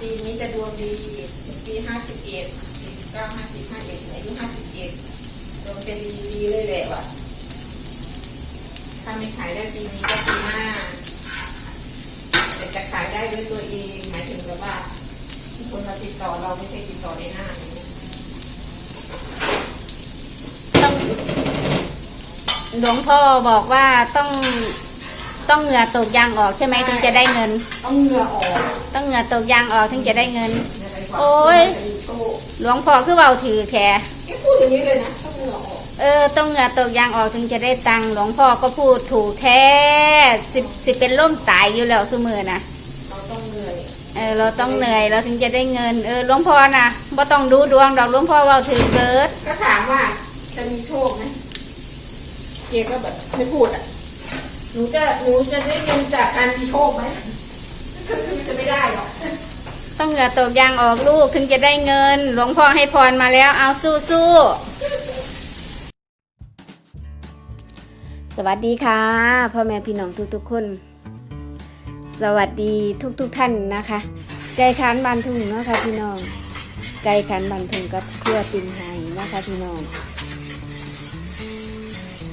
ปีนี้จะดวงดีปีห้าสิบเอ็ดสี่สิบเก้าห้าสิบห้าเอ็ดอายุห้าสิบเอ็ดดวงจะดีดีเลยแหละว่ะถ้าไม่ขายได้ปีนี้ก็ปีหน้าแต่จะขายได้ด้วยตัวเองหมายถึงแบบว่าคนมาติดต่อเราไม่ใช่ติดต่อในหน้าอย่างนี้ต้องหลวงพ่อบอกว่าต้อง ต้องเหงื่อตกยางออกใช่ไหมถึงจะได้เงิน ต้องเหงื่อออก ต้องเหงื่อตกยางออกถึงจะได้เงินอะไรกว่าโอ้ยจะมีโชคหลวงพ่อคือเบาถือแขแกพูดอย่างนี้เลยนะต้องเหงื่อออกเออต้องเหงื่อตกยางออกถึงจะได้ตังค์หลวงพ่อก็พูดถูกแท้สิสิเป็นล่มตายอยู่แล้วเสมอนะเราต้องเหนื่อยเออเราต้องเหนื่อยเราถึงจะได้เงิน เออหลวงพ่อนะบ่ต้องดูดวงดอกหลวงพ่อเบาถือเบิดก็ถามว่าจะมีโชคไหมเกก็แบบไม่พูดอะ หนูจะหนูจะได้เงินจากการมีโชคไหมก็คือจะไม่ได้หรอกต้องเหงื่อตกยางออกลูกถึงจะได้เงิน หลวงพ่อให้พรมาแล้วเอาสู้สู้สวัสดีค่ะพ่อแม่พี่น้องทุกๆคน สวัสดีทุกๆท่านนะคะไก่ขันบันทุงเนาะค่ะพี่น้องไก่ขันบันทุงกับเครือตินไห้นะคะพี่น้อง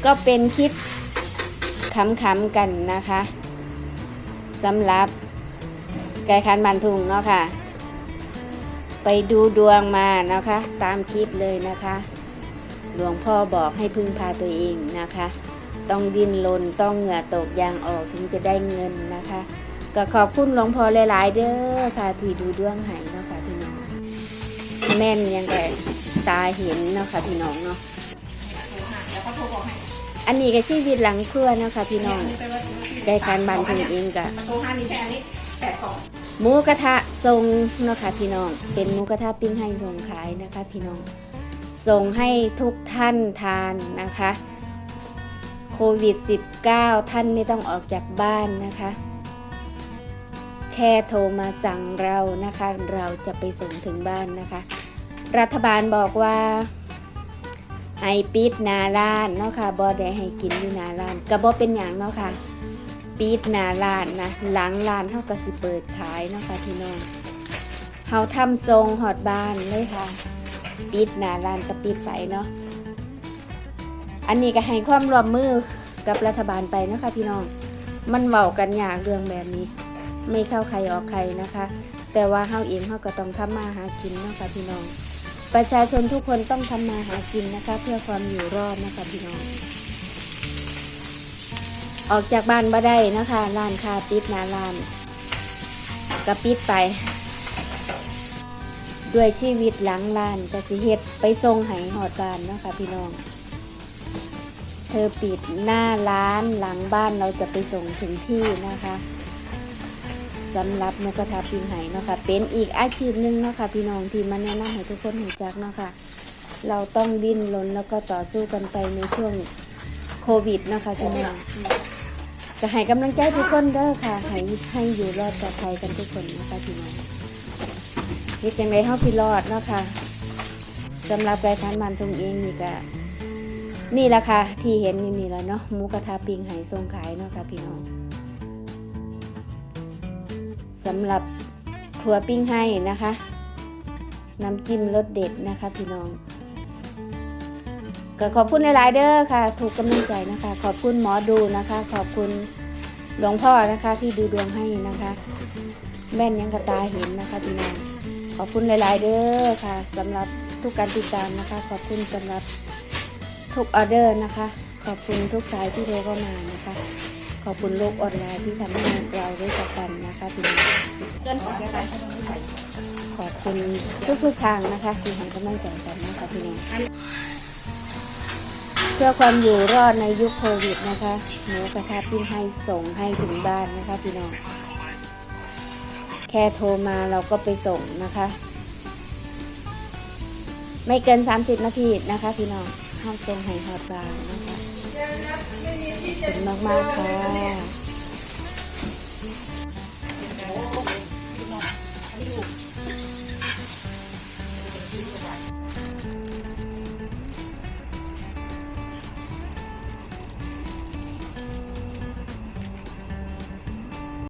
ก็เป็นคลิป ขำๆกันนะคะสำหรับไก่คันบันทุงเนาะค่ะ ไปดูดวงมานะคะ ตามคลิปเลยนะคะ หลวงพ่อบอกให้พึ่งพาตัวเองนะคะ ต้องดิ้นรนต้องเหงื่อตกยางออกถึงจะได้เงินนะคะ ก็ขอบคุณหลวงพ่อหลาย ๆ เด้อค่ะที่ดูดวงให้เนาะค่ะพี่น้องแม่นยังไงตาเห็นเนาะค่ะพี่น้องเนาะ อันนี้ก็ชีวิตหลังครัวนะคะพี่น้องไก่คันบันทุงเองก็โทรห้านี้แค่อันนี้แปดสองหมูกระทะทรงนะคะพี่น้อง เป็นหมูกระทะปิ้งให้ส่งขายนะคะพี่น้องส่งให้ทุกท่านทานนะคะโควิด -19 ท่านไม่ต้องออกจากบ้านนะคะ แค่โทรมาสั่งเรานะคะ เราจะไปส่งถึงบ้านนะคะ รัฐบาลบอกว่า ให้ปิดนาล้านเนาะค่ะบ่ได้ให้กินอยู่นาล้านก็บ่เป็นอย่างเนาะค่ะปิดนาร้านนะหลังร้านเฮาก็สิเปิดขายเนาะค่ะพี่น้องเฮาทำทรงหอดบ้านเลยค่ะ ปิดนาร้านก็ปิดไปเนาะอันนี้ก็ให้ความร่วมมือกับรัฐบาลไปเนาะคะพี่น้อง มันเว้ากันยากเรื่องแบบนี้ ไม่เข้าใครออกใครนะคะ แต่ว่าเฮาเองเฮาก็ต้องทำมาหากินเนาะค่ะพี่น้อง ประชาชนทุกคนต้องทำมาหากินนะคะ เพื่อความอยู่รอดนะคะพี่น้อง ออกจากบ้านบ่ได้นะคะร้านค้าปิดนาร้านก็ปิดไป ด้วยชีวิตหลังร้านก็สิเฮ็ดไปส่งให้หอดบ้านนะคะพี่น้อง เธอปิดหน้าร้านหลังบ้านเราจะไปส่งถึงที่นะคะ สำหรับหมุกระทะปิงไห้เนาะค่ะเป็นอีกอาชีพหนึ่งเนาะค่ะพี่น้องที่มาแนะนำให้ทุกคนรู้จักเนาะค่ะเราต้องดิ้นรนแล้วก็ต่อสู้กันไปในช่วงโควิดเนาะค่ะพี่น้องก็ให้กำลังใจทุกคนเด้อค่ะ ให้ให้อยู่รอดปลอดภัยกันทุกคนนะคะพี่น้องเฮ็ดจังไดเฮาพี่รอดเนาะค่ะสำหรับรายการมันตรงเองนี่ก็นี่แหละค่ะ ที่เห็นอยู่นี่แหละเนาะหมูกระทะปิงไห้ทรงขายเนาะค่ะพี่น้อง สำหรับครัวปิ้งไห้นะคะ น้ำจิ้มรสเด็ดนะคะพี่น้อง ก็ขอบคุณหลายๆเด้อค่ะ ถูกกำลังใจนะคะ ขอบคุณหมอดูนะคะ ขอบคุณหลวงพ่อนะคะที่ดูดวงให้นะคะแม่นยังกระตาเห็นนะคะพี่น้องขอบคุณหลาย ๆ เด้อค่ะสำหรับทุกการติดตามนะคะ ขอบคุณสำหรับทุกออเดอร์นะคะ ขอบคุณทุกสายที่โทรเข้ามานะคะ ขอบคุณโลกออนไลน์ที่ทำให้เราได้จับกันนะคะพี่น้องเกินขอได้ไหมขอบคุณทุกๆทางนะคะที่ให้กำลังใจกันนะคะพี่น้องเพื่อความอยู่รอดในยุคโควิดนะคะหมูกระทะปิ้งให้ส่งให้ถึงบ้านนะคะพี่น้องแค่โทรมาเราก็ไปส่งนะคะ ไม่เกิน 30 นาทีนะคะพี่น้องห้ามส่งให้ฮอดบ้านนะคะ ขอบคุณมาก ๆ ค่ะ